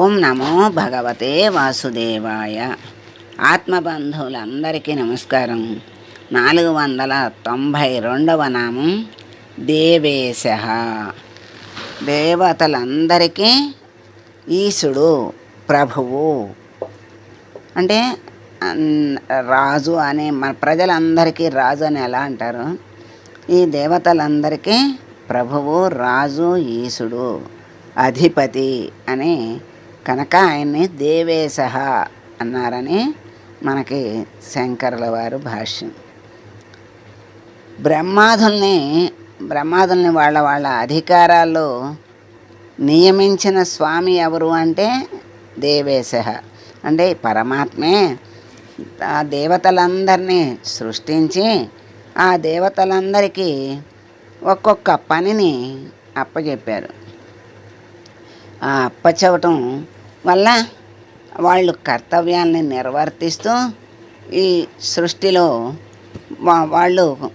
ఓం నమో భగవతే వాసుదేవాయ. ఆత్మబంధువులందరికీ నమస్కారం. నాలుగు వందల తొంభై రెండవ నామం దేవేశ. దేవతలందరికీ ఈశుడు ప్రభువు. అంటే రాజు అనే మన ప్రజలందరికీ రాజు అని ఎలా అంటారు? ఈ దేవతలందరికీ ప్రభువు రాజు ఈశుడు అధిపతి అని కనుక ఆయన్ని దేవేశ అన్నారని మనకి శంకరుల వారు భాష్యం. బ్రహ్మాదుల్ని బ్రహ్మాదుల్ని వాళ్ళ వాళ్ళ అధికారాల్లో నియమించిన స్వామి ఎవరు అంటే దేవేశ. అంటే పరమాత్మే ఆ దేవతలందరినీ సృష్టించి ఆ దేవతలందరికీ ఒక్కొక్క పనిని అప్పచెప్పారు అప్పచెవటం వల్ల వాళ్ళు కర్తవ్యాన్ని నిర్వర్తిస్తూ ఈ సృష్టిలో వాళ్ళు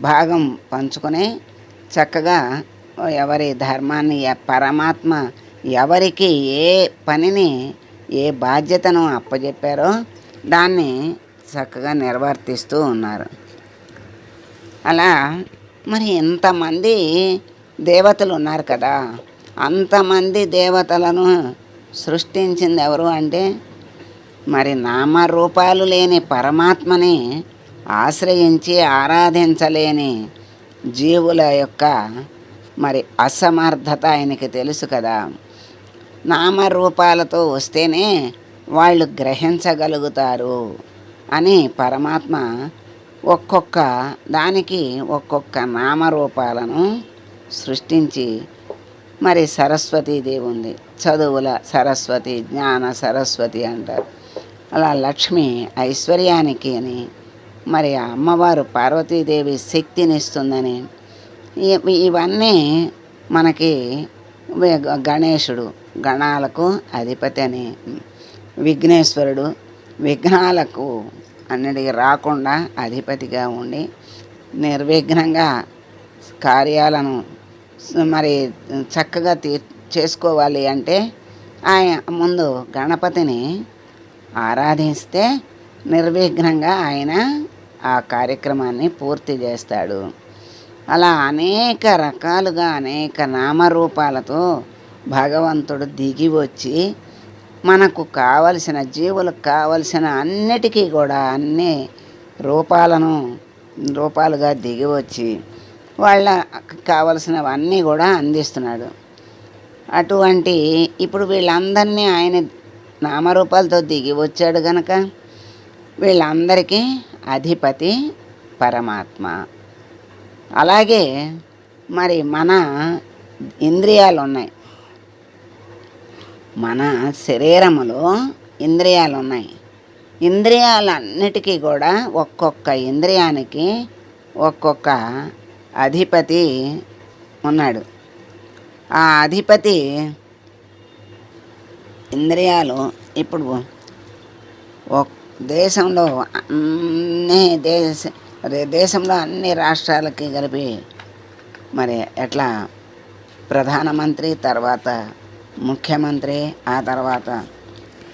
భాగం పంచుకొని చక్కగా ఎవరి ధర్మాన్ని పరమాత్మ ఎవరికి ఏ పనిని ఏ బాధ్యతను అప్పచెప్పారో దాన్ని చక్కగా నిర్వర్తిస్తూ ఉన్నారు. అలా మరి ఇంతమంది దేవతలు ఉన్నారు కదా అంతమంది దేవతలను సృష్టించింది ఎవరు అంటే మరి నామరూపాలు లేని పరమాత్మని ఆశ్రయించి ఆరాధించలేని జీవుల యొక్క మరి అసమర్థత ఆయనకి తెలుసు కదా. నామరూపాలతో వస్తేనే వాళ్ళు గ్రహించగలుగుతారు అని పరమాత్మ ఒక్కొక్క దానికి ఒక్కొక్క నామరూపాలను సృష్టించి మరి సరస్వతీదేవి ఉంది. చదువుల సరస్వతి జ్ఞాన సరస్వతి అంటారు. అలా లక్ష్మి ఐశ్వర్యానికి అని మరి అమ్మవారు పార్వతీదేవి శక్తినిస్తుందని ఇవన్నీ మనకి గణేశుడు గణాలకు అధిపతి అని విఘ్నేశ్వరుడు విఘ్నాలకు అన్నిటికీ రాకుండా అధిపతిగా ఉండి నిర్విఘ్నంగా కార్యాలను మరి చక్కగా తీ చేసుకోవాలి అంటే ఆయన ముందు గణపతిని ఆరాధిస్తే నిర్విఘ్నంగా ఆయన ఆ కార్యక్రమాన్ని పూర్తి చేస్తాడు. అలా అనేక రకాలుగా అనేక నామరూపాలతో భగవంతుడు దిగి వచ్చి మనకు కావలసిన జీవులకు కావలసిన అన్నిటికీ కూడా అన్ని రూపాలను రూపాలుగా దిగి వచ్చి వాళ్ళకి కావలసినవన్నీ కూడా అందిస్తున్నాడు. అటువంటి ఇప్పుడు వీళ్ళందరినీ ఆయన నామరూపాలతో దిగి వచ్చాడు గనక వీళ్ళందరికీ అధిపతి పరమాత్మ. అలాగే మరి మన ఇంద్రియాలు ఉన్నాయి మన శరీరములో ఇంద్రియాలు ఉన్నాయి ఇంద్రియాలన్నిటికీ కూడా ఒక్కొక్క ఇంద్రియానికి ఒక్కొక్క అధిపతి ఉన్నాడు. ఆ అధిపతి ఇంద్రియాలు ఇప్పుడు దేశంలో అన్ని దేశ దేశంలో అన్ని రాష్ట్రాలకి కలిపి మరి ఎట్లా ప్రధానమంత్రి తర్వాత ముఖ్యమంత్రి ఆ తర్వాత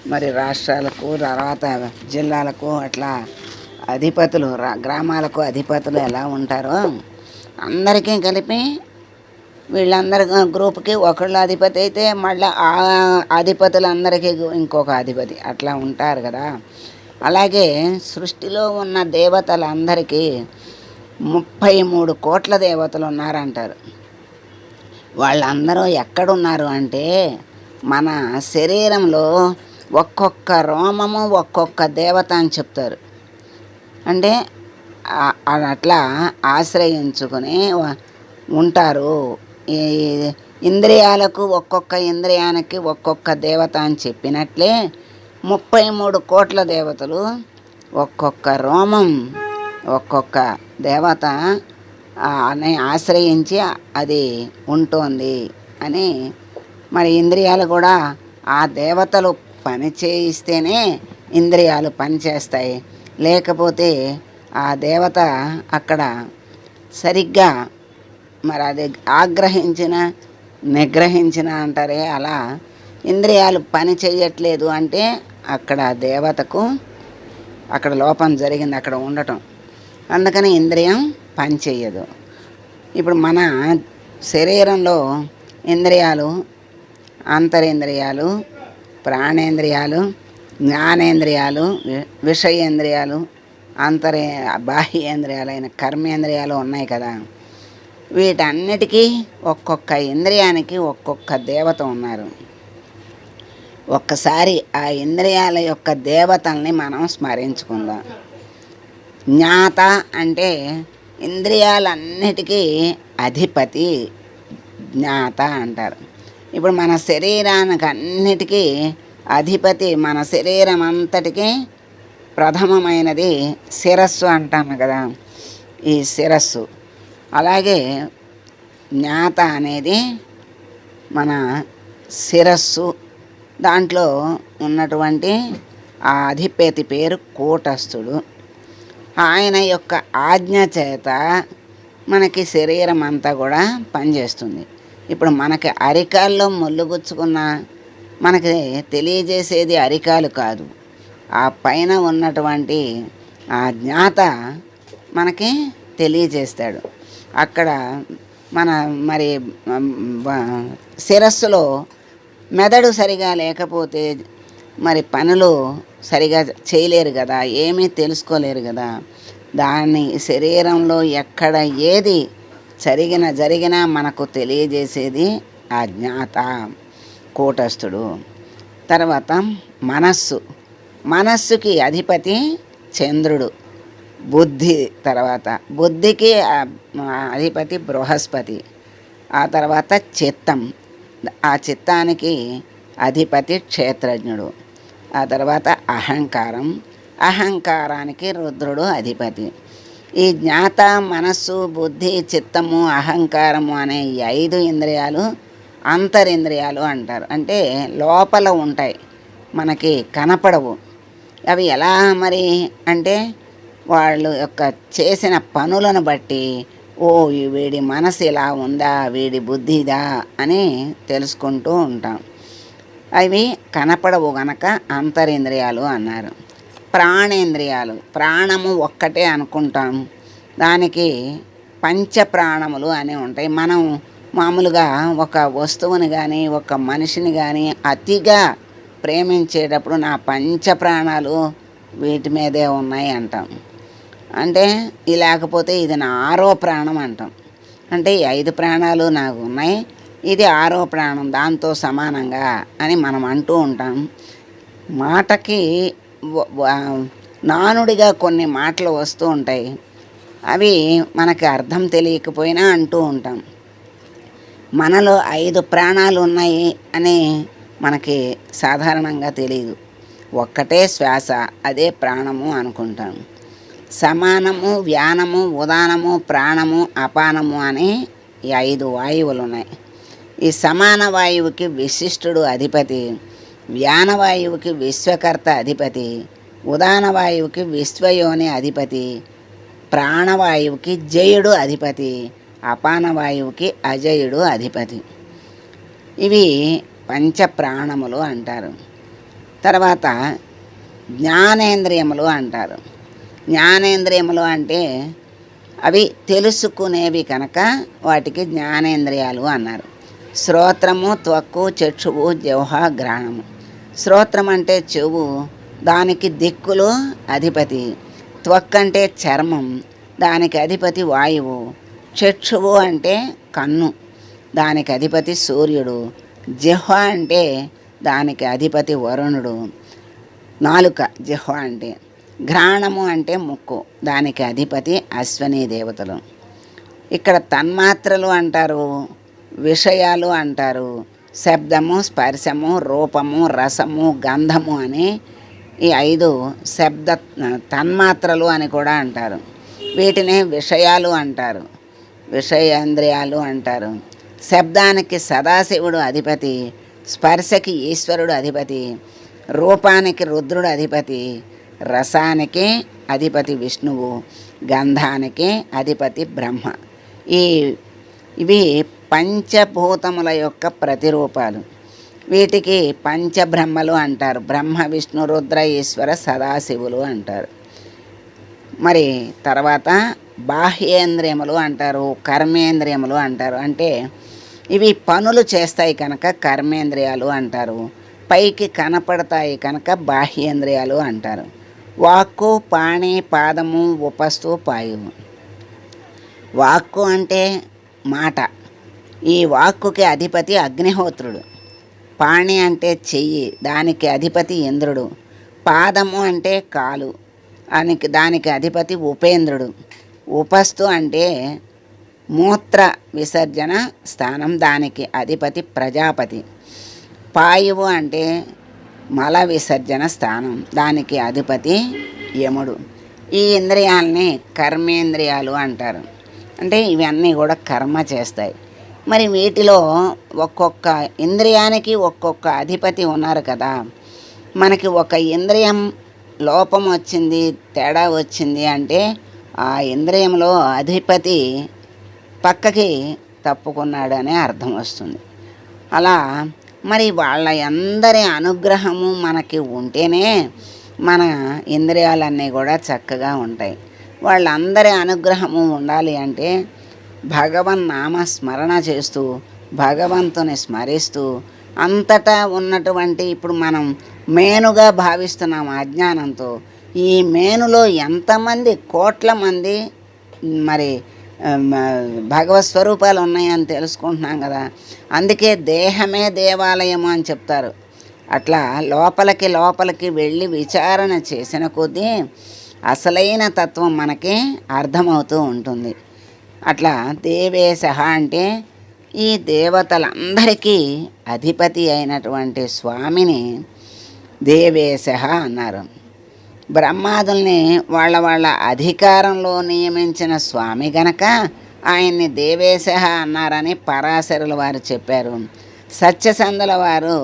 మరి రాష్ట్రాలకు తర్వాత జిల్లాలకు అట్లా అధిపతులు రా- గ్రామాలకు అధిపతులు ఎలా ఉంటారో అందరికీ కలిపి వీళ్ళందరి గ్రూప్కి ఒకళ్ళు అధిపతి అయితే మళ్ళీ ఆ అధిపతులందరికీ ఇంకొక అధిపతి. అట్లా ఉంటారు కదా. అలాగే సృష్టిలో ఉన్న దేవతలందరికీ ముప్పై మూడు కోట్ల దేవతలు ఉన్నారంటారు వాళ్ళందరూ ఎక్కడున్నారు అంటే మన శరీరంలో ఒక్కొక్క రోమము ఒక్కొక్క దేవత అని చెప్తారు. అంటే అట్లా ఆశ్రయించుకుని ఉంటారు. ఇంద్రియాలకు ఒక్కొక్క ఇంద్రియానికి ఒక్కొక్క దేవత అని చెప్పినట్లే ముప్పై మూడు కోట్ల దేవతలు ఒక్కొక్క రోమం ఒక్కొక్క దేవత అనే అని ఆశ్రయించి అది ఉంటుంది అని మరి ఇంద్రియాలు కూడా ఆ దేవతలు పని చేయిస్తేనే ఇంద్రియాలు పనిచేస్తాయి లేకపోతే ఆ దేవత అక్కడ సరిగ్గా మరి అది ఆగ్రహించిన నిగ్రహించిన అంటారే అలా ఇంద్రియాలు పని చేయట్లేదు అంటే అక్కడ దేవతకు అక్కడ లోపం జరిగింది అక్కడ ఉండటం. అందుకని ఇంద్రియం పని చేయదు ఇప్పుడు మన శరీరంలో ఇంద్రియాలు అంతరేంద్రియాలు ప్రాణేంద్రియాలు జ్ఞానేంద్రియాలు విషయేంద్రియాలు అంతరే బాహ్యేంద్రియాలైన కర్మేంద్రియాలు ఉన్నాయి కదా. వీటన్నిటికీ ఒక్కొక్క ఇంద్రియానికి ఒక్కొక్క దేవత ఉన్నారు. ఒక్కసారి ఆ ఇంద్రియాల యొక్క దేవతల్ని మనం స్మరించుకుందాం. జ్ఞాత అంటే ఇంద్రియాలన్నిటికీ అధిపతి జ్ఞాత అంటారు. ఇప్పుడు మన శరీరానికి అన్నిటికీ అధిపతి మన శరీరం అంతటికీ ప్రథమమైనది శిరస్సు అంటాము కదా ఈ శిరస్సు. అలాగే జ్ఞాత అనేది మన శిరస్సు. దాంట్లో ఉన్నటువంటి ఆ అధిపతి పేరు కూటస్థుడు. ఆయన యొక్క ఆజ్ఞ చేత మనకి శరీరం అంతా కూడా పనిచేస్తుంది. ఇప్పుడు మనకి అరికాల్లో ముళ్ళు గుచ్చుకున్న మనకి తెలియజేసేది అరికాలు కాదు. ఆ పైన ఉన్నటువంటి ఆ జ్ఞాత మనకి తెలియజేస్తాడు. అక్కడ మన మరి శిరస్సులో మెదడు సరిగా లేకపోతే మరి పనులు సరిగా చేయలేరు కదా ఏమీ తెలుసుకోలేరు కదా. దాన్ని శరీరంలో ఎక్కడ ఏది జరిగిన జరిగినా మనకు తెలియజేసేది ఆ జ్ఞాత కూటస్థుడు. తర్వాత మనస్సు. మనస్సుకి అధిపతి చంద్రుడు. బుద్ధి తర్వాత బుద్ధికి అధిపతి బృహస్పతి. ఆ తర్వాత చిత్తం. ఆ చిత్తానికి అధిపతి క్షేత్రజ్ఞుడు. ఆ తర్వాత అహంకారం. అహంకారానికి రుద్రుడు అధిపతి. ఈ జ్ఞాత మనస్సు బుద్ధి చిత్తము అహంకారము అనే ఈ ఐదు ఇంద్రియాలు అంతరింద్రియాలు అంటారు. అంటే లోపల ఉంటాయి. మనకి కనపడవు. అవి ఎలా మరి అంటే వాళ్ళు యొక్క చేసిన పనులను బట్టి ఓ వీడి మనసు ఇలా ఉందా వీడి బుద్ధిదా అని తెలుసుకుంటూ ఉంటాం. అవి కనపడవు గనక అంతరింద్రియాలు అన్నారు. ప్రాణేంద్రియాలు ప్రాణము ఒక్కటే అనుకుంటాం. దానికి పంచ ప్రాణములు అని ఉంటాయి. మనం మామూలుగా ఒక వస్తువుని కానీ ఒక మనిషిని కానీ అతిగా ప్రేమించేటప్పుడు నా పంచ ప్రాణాలు వీటి మీదే ఉన్నాయి అంటాం. అంటే ఇది లేకపోతే ఇది నా ఆరో ప్రాణం అంటాం. అంటే ఈ ఐదు ప్రాణాలు నాకు ఉన్నాయి ఇది ఆరో ప్రాణం దాంతో సమానంగా అని మనం అంటూ ఉంటాం. మాటకి నానుడిగా కొన్ని మాటలు వస్తూ ఉంటాయి. అవి మనకి అర్థం తెలియకపోయినా అంటూ ఉంటాం. మనలో ఐదు ప్రాణాలు ఉన్నాయి అని మనకి సాధారణంగా తెలియదు ఒక్కటే శ్వాస అదే ప్రాణము అనుకుంటాం. సమానము వ్యానము ఉదానము ప్రాణము అపానము అని ఈ ఐదు వాయువులు ఉన్నాయి ఈ సమాన వాయువుకి విశిష్టుడు అధిపతి వ్యాన వాయువుకి విశ్వకర్త అధిపతి ఉదాన వాయువుకి విశ్వయోని అధిపతి ప్రాణవాయువుకి జయుడు అధిపతి అపానవాయువుకి అజయుడు అధిపతి. ఇవి పంచప్రాణములు అంటారు. తర్వాత జ్ఞానేంద్రియములు అంటారు. జ్ఞానేంద్రియములు అంటే అవి తెలుసుకునేవి కనుక వాటికి జ్ఞానేంద్రియాలు అన్నారు. శ్రోత్రము త్వక్కు చక్షువు జిహ్వ గ్రహణము శ్రోత్రం అంటే చెవు దానికి దిక్కులు అధిపతి. త్వక్ అంటే చర్మం దానికి అధిపతి వాయువు. చక్షువు అంటే కన్ను దానికి అధిపతి సూర్యుడు. జిహ్వ అంటే దానికి అధిపతి వరుణుడు. నాలుక జిహ్వ అంటే ఘ్రాణము అంటే ముక్కు దానికి అధిపతి అశ్వనీ దేవతలు. ఇక్కడ తన్మాత్రలు అంటారు విషయాలు అంటారు. శబ్దము స్పర్శము రూపము రసము గంధము అని ఈ ఐదు శబ్ద తన్మాత్రలు అని కూడా అంటారు. వీటిని విషయాలు అంటారు. విషయేంద్రియాలు అంటారు. శబ్దానికి సదాశివుడు అధిపతి స్పర్శకి ఈశ్వరుడు అధిపతి రూపానికి రుద్రుడు అధిపతి రసానికి అధిపతి విష్ణువు గంధానికి అధిపతి బ్రహ్మ. ఈ ఇవి పంచభూతముల యొక్క ప్రతిరూపాలు. వీటికి పంచబ్రహ్మలు అంటారు. బ్రహ్మ విష్ణు రుద్ర ఈశ్వర సదాశివులు అంటారు. మరి తర్వాత బాహ్యేంద్రియములు అంటారు కర్మేంద్రియములు అంటారు. అంటే ఇవి పనులు చేస్తాయి కనుక కర్మేంద్రియాలు అంటారు. పైకి కనపడతాయి కనుక బాహ్యేంద్రియాలు అంటారు. వాక్కు పాణి పాదము ఉపస్తు పాయువు. వాక్కు అంటే మాట. ఈ వాక్కుకి అధిపతి అగ్నిహోత్రుడు. పాణి అంటే చెయ్యి దానికి అధిపతి ఇంద్రుడు. పాదము అంటే కాలు దానికి దానికి అధిపతి ఉపేంద్రుడు. ఉపస్తు అంటే మూత్ర విసర్జన స్థానం దానికి అధిపతి ప్రజాపతి. పాయువు అంటే మల విసర్జన స్థానం దానికి అధిపతి యముడు. ఈ ఇంద్రియాలని కర్మేంద్రియాలు అంటారు. అంటే ఇవన్నీ కూడా కర్మ చేస్తాయి. మరి వీటిలో ఒక్కొక్క ఇంద్రియానికి ఒక్కొక్క అధిపతి ఉన్నారు కదా. మనకి ఒక ఇంద్రియం లోపం వచ్చింది తేడా వచ్చింది అంటే ఆ ఇంద్రియంలో అధిపతి పక్కకి తప్పుకున్నాడనే అర్థం వస్తుంది. అలా మరి వాళ్ళ అందరి అనుగ్రహము మనకి ఉంటేనే మన ఇంద్రియాలన్నీ కూడా చక్కగా ఉంటాయి. వాళ్ళందరి అనుగ్రహము ఉండాలి అంటే భగవన్ నామ స్మరణ చేస్తూ భగవంతుని స్మరిస్తూ అంతటా ఉన్నటువంటి ఇప్పుడు మనం మేనుగా భావిస్తున్నాం అజ్ఞానంతో ఈ మేనులో ఎంతమంది కోట్ల మంది మరి భగవత్ స్వరూపాలు ఉన్నాయని తెలుసుకుంటున్నాం కదా. అందుకే దేహమే దేవాలయము అని చెప్తారు. అట్లా లోపలికి లోపలికి వెళ్ళి విచారణ చేసిన కొద్దీ అసలైన తత్వం మనకి అర్థమవుతూ ఉంటుంది. అట్లా దేవేశ అంటే ఈ దేవతలందరికీ అధిపతి అయినటువంటి స్వామిని దేవేశ అన్నారు. బ్రహ్మాదుల్ని వాళ్ళ వాళ్ళ అధికారంలో నియమించిన స్వామి గనక ఆయన్ని దేవేశ అన్నారని పరాశరుల వారు చెప్పారు. సత్యసంధుల వారు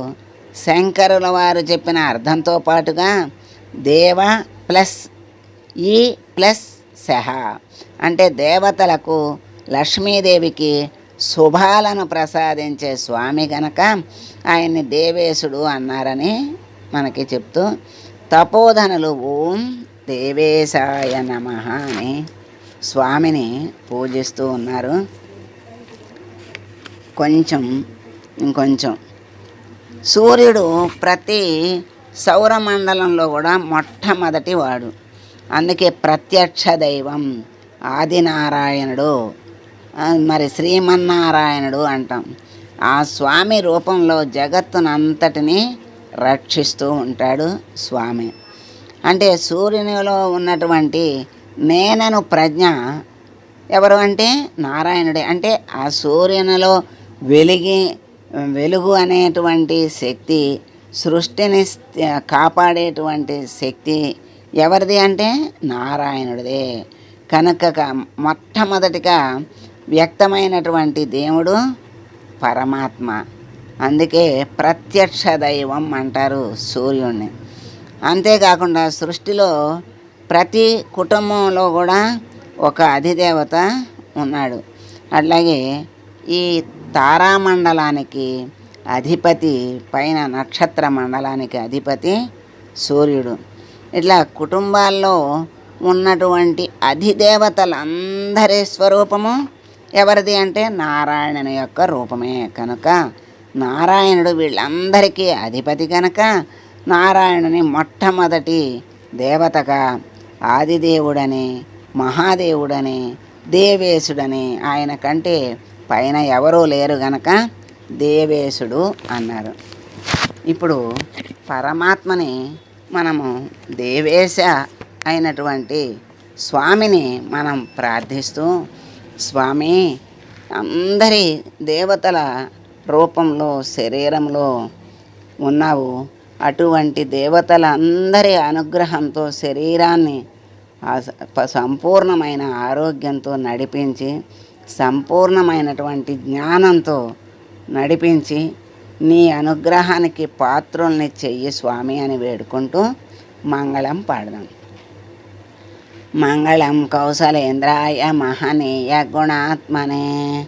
శంకరుల వారు చెప్పిన అర్థంతో పాటుగా దేవ ప్లస్ ఈ ప్లస్ సహ అంటే దేవతలకు లక్ష్మీదేవికి శుభాలను ప్రసాదించే స్వామి గనక ఆయన్ని దేవేశుడు అన్నారని మనకి చెప్తూ తపోధనలు ఓం దేవేశాయ నమ అని స్వామిని పూజిస్తూ ఉన్నారు. కొంచెం ఇంకొంచెం. సూర్యుడు ప్రతి సౌరమండలంలో కూడా మొట్టమొదటి వాడు. అందుకే ప్రత్యక్ష దైవం ఆదినారాయణుడు మరి శ్రీమన్నారాయణుడు అంటాం. ఆ స్వామి రూపంలో జగత్తునంతటిని రక్షిస్తూ ఉంటాడు స్వామి. అంటే సూర్యునిలో ఉన్నటువంటి నేనను ప్రజ్ఞ ఎవరు అంటే నారాయణుడే. అంటే ఆ సూర్యునిలో వెలిగి వెలుగు అనేటువంటి శక్తి సృష్టిని కాపాడేటువంటి శక్తి ఎవరిది అంటే నారాయణుడిదే. కనుక మొట్టమొదటిగా వ్యక్తమైనటువంటి దేవుడు పరమాత్మ. అందుకే ప్రత్యక్ష దైవం అంటారు సూర్యుడిని అంతేకాకుండా సృష్టిలో ప్రతి కుటుంబంలో కూడా ఒక అధిదేవత ఉన్నాడు. అట్లాగే ఈ తారామండలానికి అధిపతి పైన నక్షత్ర మండలానికి అధిపతి సూర్యుడు. ఇట్లా కుటుంబాల్లో ఉన్నటువంటి అధిదేవతలందరి స్వరూపము ఎవరిది అంటే నారాయణుని యొక్క రూపమే కనుక నారాయణుడు వీళ్ళందరికీ అధిపతి కనుక నారాయణుని మొట్టమొదటి దేవతగా ఆదిదేవుడని మహాదేవుడని దేవేశుడని ఆయన కంటే పైన ఎవరూ లేరు గనక దేవేశుడు అన్నారు. ఇప్పుడు పరమాత్మని మనము దేవేశ అయినటువంటి స్వామిని మనం ప్రార్థిస్తూ స్వామి అందరి దేవతల రూపంలో శరీరంలో ఉన్నావు. అటువంటి దేవతలందరి అనుగ్రహంతో శరీరాన్ని సంపూర్ణమైన ఆరోగ్యంతో నడిపించి సంపూర్ణమైనటువంటి జ్ఞానంతో నడిపించి నీ అనుగ్రహానికి పాత్రుల్ని చెయ్యి స్వామి అని వేడుకుంటూ మంగళం పాడదాం. మంగళం కౌశలేంద్రాయ మహనీయ గుణాత్మనే